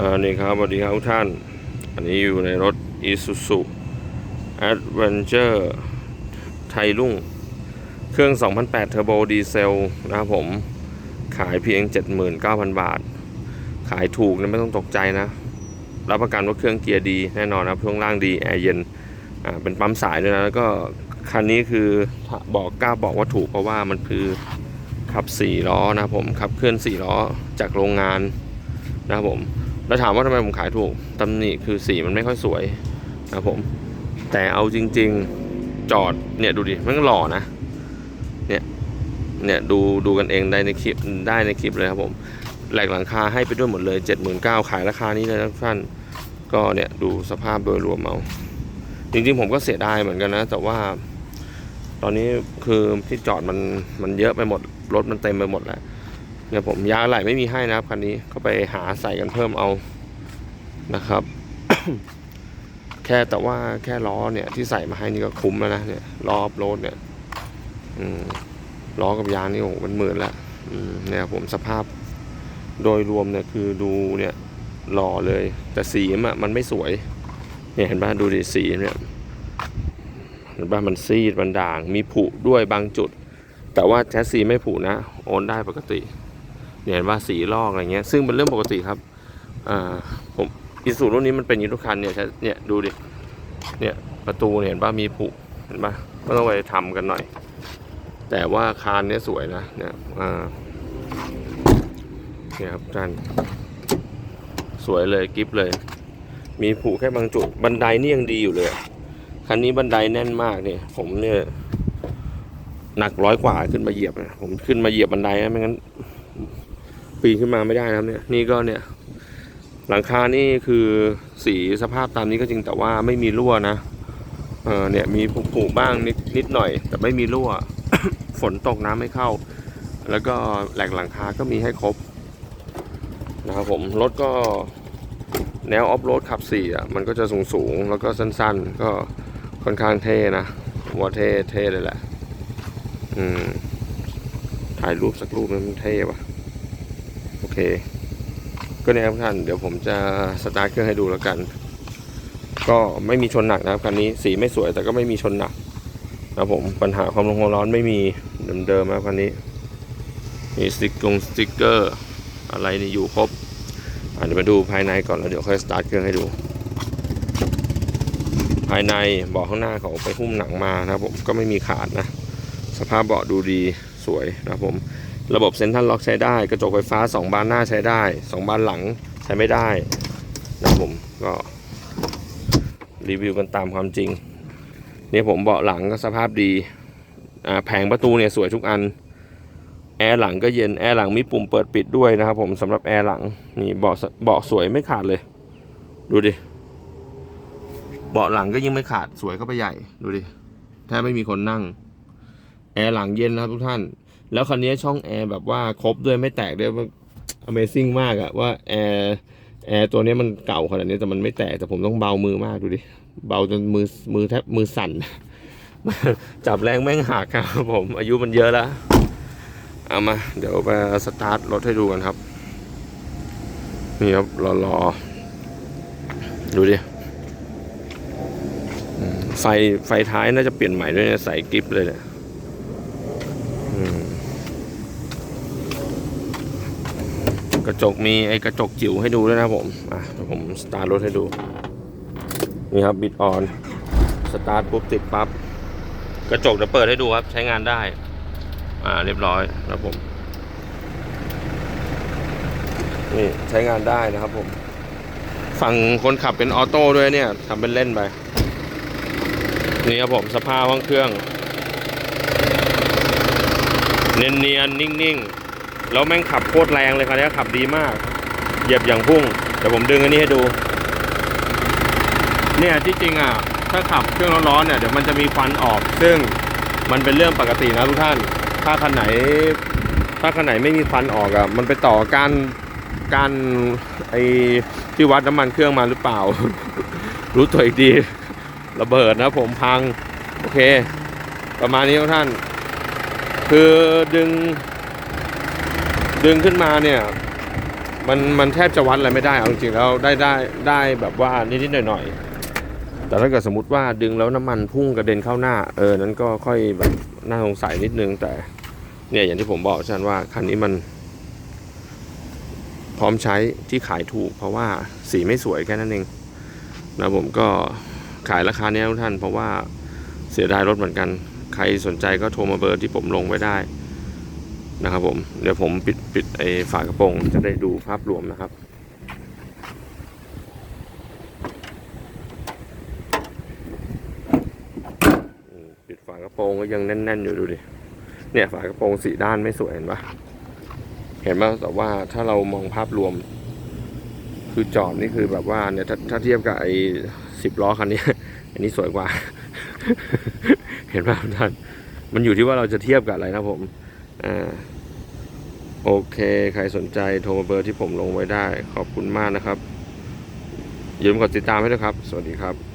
อ่านี่ครับสวัสดีครับทุกท่าน อันนี้อยู่ในรถ Isuzu Adventure ไทยรุ่ง เครื่อง 2008 Turbo Diesel นะครับผม ขายเพียง 79,000 บาท ขายถูกนะไม่ต้องตกใจนะ รับประกันว่าเครื่องเกียร์ดีแน่นอนนะครับช่วงล่างดี แอร์เย็น อ่า เป็นปั๊มสายด้วยนะ แล้วก็คันนี้คือบอกกล้าบอกว่าถูกเพราะว่ามันคือขับ 4 ล้อนะผมขับเคลื่อน 4 ล้อจากโรงงานนะครับผม แล้วถามว่าทำไมผมขายถูกตำหนิคือสีมันไม่ค่อยสวยนะผม แต่เอาจริง ๆจอดเนี่ยดูดิมันก็หล่อนะ เนี่ยเนี่ยดูดูกันเองได้ในคลิปได้ในคลิปเลยครับผมแหลกหลังคาให้ไปด้วยหมดเลย 79,000ขายราคานี้เลยนะทุกท่านก็เนี่ยดูสภาพโดยรวมเอาจริงๆผมก็เสียดายเหมือนกันนะ แต่ว่าตอนนี้คือที่จอดมันมันเยอะไปหมดรถมันเต็มไปหมดแล้ว เนี่ยผมยางอะไหลไม่มีให้นะครับคันนี้ก็ไปหาใส่กันเพิ่มเอานะครับ แค่แต่ว่าแค่ล้อเนี่ยที่ใส่มาให้นี่ก็คุ้มแล้วนะเนี่ยล้อออฟโรดเนี่ยอืมล้อกับยางนี่โอ้โหเป็นหมื่นละเนี่ยผมสภาพโดยรวมเนี่ยคือดูเนี่ยหล่อเลย แต่สีมันมันไม่สวยเนี่ยเห็นป่ะดูดิสีเนี่ยเห็นป่ะมันซีดมันด่าง มีผุด้วยบางจุด แต่ว่าแชสซีไม่ผุนะ โอนได้ปกติ เห็นว่าสีลอกอะไรเงี้ยซึ่งเป็นเรื่องปกติครับอ่าผมอิสูรุ่นนี้มันเป็นอยีทุกคันเนี่ยเนี่ยดูดิเนี่ยประตูเนี่ยเห็นป่ะมีผุเห็นป่ะก็ต้องไปทำกันหน่อย แต่ว่าคานเนี่ยสวยนะเนี่ยอ่าเนี่ยครับท่านสวยเลยกิฟเลย มีผุแค่บางจุดบันไดนี่ยังดีอยู่เลยคันนี้บันไดแน่นมากเนี่ย ผมเนี่ยหนักร้อยกว่าขึ้นมาเหยียบนะผมขึ้นมาเหยียบบันไดนะไม่งั้น ปีนขึ้นมาไม่ได้นะครับเนี่ยนี่ก็เนี่ยหลังคานี่คือสีสภาพตามนี้ก็จริงแต่ว่าไม่มีรั่วนะเออเนี่ยมีผุๆบ้างนิดนิดหน่อย แต่ไม่มีรั่ว ฝนตกน้ำไม่เข้า แล้วก็แหลกหลังคาก็มีให้ครบนะครับผมรถก็แนวออฟโรดขับสี่อะมันก็จะสูงสูงแล้วก็สั้นๆ ก็ค่อนข้างเท่นะว่าเท่เท่เลยแหละ อืม ถ่ายรูปสักรูปนั้นมันเท่ปะ โอเค ก็เนี่ยครับท่าน เดี๋ยวผมจะสตาร์ทเครื่องให้ดูแล้วกัน ก็ไม่มีชนหนักนะครับคันนี้สีไม่สวยแต่ก็ไม่มีชนหนักนะผมปัญหาความร้อนร้อนไม่มีเดิมๆนะครับคันนี้มีสติ๊กกงสติ๊กเกอร์อะไรนี่อยู่ครบอะเดี๋ยวมาดูภายในก่อนแล้วเดี๋ยวค่อยสตาร์ทเครื่องให้ดู ภายในเบาะข้างหน้าเขาไปหุ้มหนังมานะครับผมก็ไม่มีขาดนะ สภาพเบาะดูดีสวยนะครับผม ระบบเซ็นทรัลล็อกใช้ได้ กระจกไฟฟ้า 2 บานหน้าใช้ได้ 2 บานหลังใช้ไม่ได้นะผมก็รีวิวกันตามความจริง เนี่ยผมเบาะหลังก็สภาพดีแผงประตูเนี่ยสวยทุกอัน แอร์หลังก็เย็น แอร์หลังมีปุ่มเปิดปิดด้วยนะครับผมสำหรับแอร์หลังนี่เบาะเบาะสวยไม่ขาดเลย ดูดิ เบาะหลังก็ยิ่งไม่ขาดสวยเข้าไปใหญ่ ดูดิแทบไม่มีคนนั่ง แอร์หลังเย็นนะครับทุกท่าน แล้วคันนี้ช่องแอร์แบบว่าครบด้วยไม่แตกด้วยมัน Amazing มากอะว่าแอร์แอร์ตัวนี้มันเก่าขนาดนี้แต่มันไม่แตกแต่ผมต้องเบามือมากดูดิ เบาจนมือมือแทบมือสั่น จับแรงแม่งหักครับผม อายุมันเยอะแล้วเอามา เดี๋ยวมาสตาร์ทรถให้ดูกันครับ นี่ครับรอรอดูดิไฟไฟท้ายน่าจะเปลี่ยนใหม่ด้วยนะใส่กิฟเลยเนี่ยอืม กระจกมีไอ้กระจกจิ๋วให้ดูด้วยนะผม อะผมสตาร์ทรถให้ดู นี่ครับบิดออน สตาร์ทปุ๊บติดปั๊บ กระจกเดี๋ยวเปิดให้ดูครับ ใช้งานได้ อ่าเรียบร้อยนะครับผม นี่ใช้งานได้นะครับผม ฝั่งคนขับเป็นออโต้ด้วยเนี่ยทำเป็นเล่นไป นี่ครับผมสภาพห้องเครื่อง เนียนเนียนๆนิ่งๆ แล้วแม่งขับโคตรแรงเลยคันนี้ขับดีมาก เหยียบอย่างพุ่งเดี๋ยวผมดึงอันนี้ให้ดู เนี่ยที่จริงอะถ้าขับเครื่องร้อนๆเนี่ยเดี๋ยวมันจะมีควันออก ซึ่งมันเป็นเรื่องปกตินะทุกท่าน ถ้าคันไหน ถ้าคันไหนไม่มีควันออกอะมันไปต่อการการไอที่วัดน้ำมันเครื่องมาหรือเปล่า รู้ตัวอีกดีระเบิดนะผมพัง โอเค ประมาณนี้ครับท่าน คือดึง ดึงขึ้นมาเนี่ยมันมันแทบจะวัดอะไรไม่ได้เอาจริงๆแล้วได้ได้ได้แบบว่านิดๆหน่อยๆ แต่ถ้าเกิดสมมติว่าดึงแล้วน้ำมันพุ่งกระเด็นเข้าหน้า เออนั้นก็ค่อยแบบน่าสงสัยนิดนึง แต่เนี่ยอย่างที่ผมบอกอาจารย์ว่าคันนี้มัน พร้อมใช้ที่ขายถูก เพราะว่าสีไม่สวยแค่นั้นเองนะผมก็ขายราคานี้ทุกท่าน เพราะว่าเสียดายรถเหมือนกัน ใครสนใจก็โทรมาเบอร์ที่ผมลงไว้ได้ นะครับผมเดี๋ยวผมปิดปิดไอ้ฝากระโปรงจะได้ดูภาพรวมนะครับ ปิดฝากระโปรงก็ยังแน่น ๆ อยู่ดูดิเนี่ยฝากระโปรงสีด้านไม่สวยเห็นปะเห็นปะแต่ว่าถ้าเรามองภาพรวม คือจอดนี่คือแบบว่าเนี่ยถ้าถ้าเทียบกับไอ้สิบล้อคันนี้ อันนี้สวยกว่า เห็นปะท่านมันอยู่ที่ว่าเราจะเทียบกับอะไรนะผม อ่าโอเค ใครสนใจโทรมาเบอร์ที่ผมลงไว้ได้ ขอบคุณมากนะครับอย่าลืมกดติดตามให้ด้วยครับ สวัสดีครับ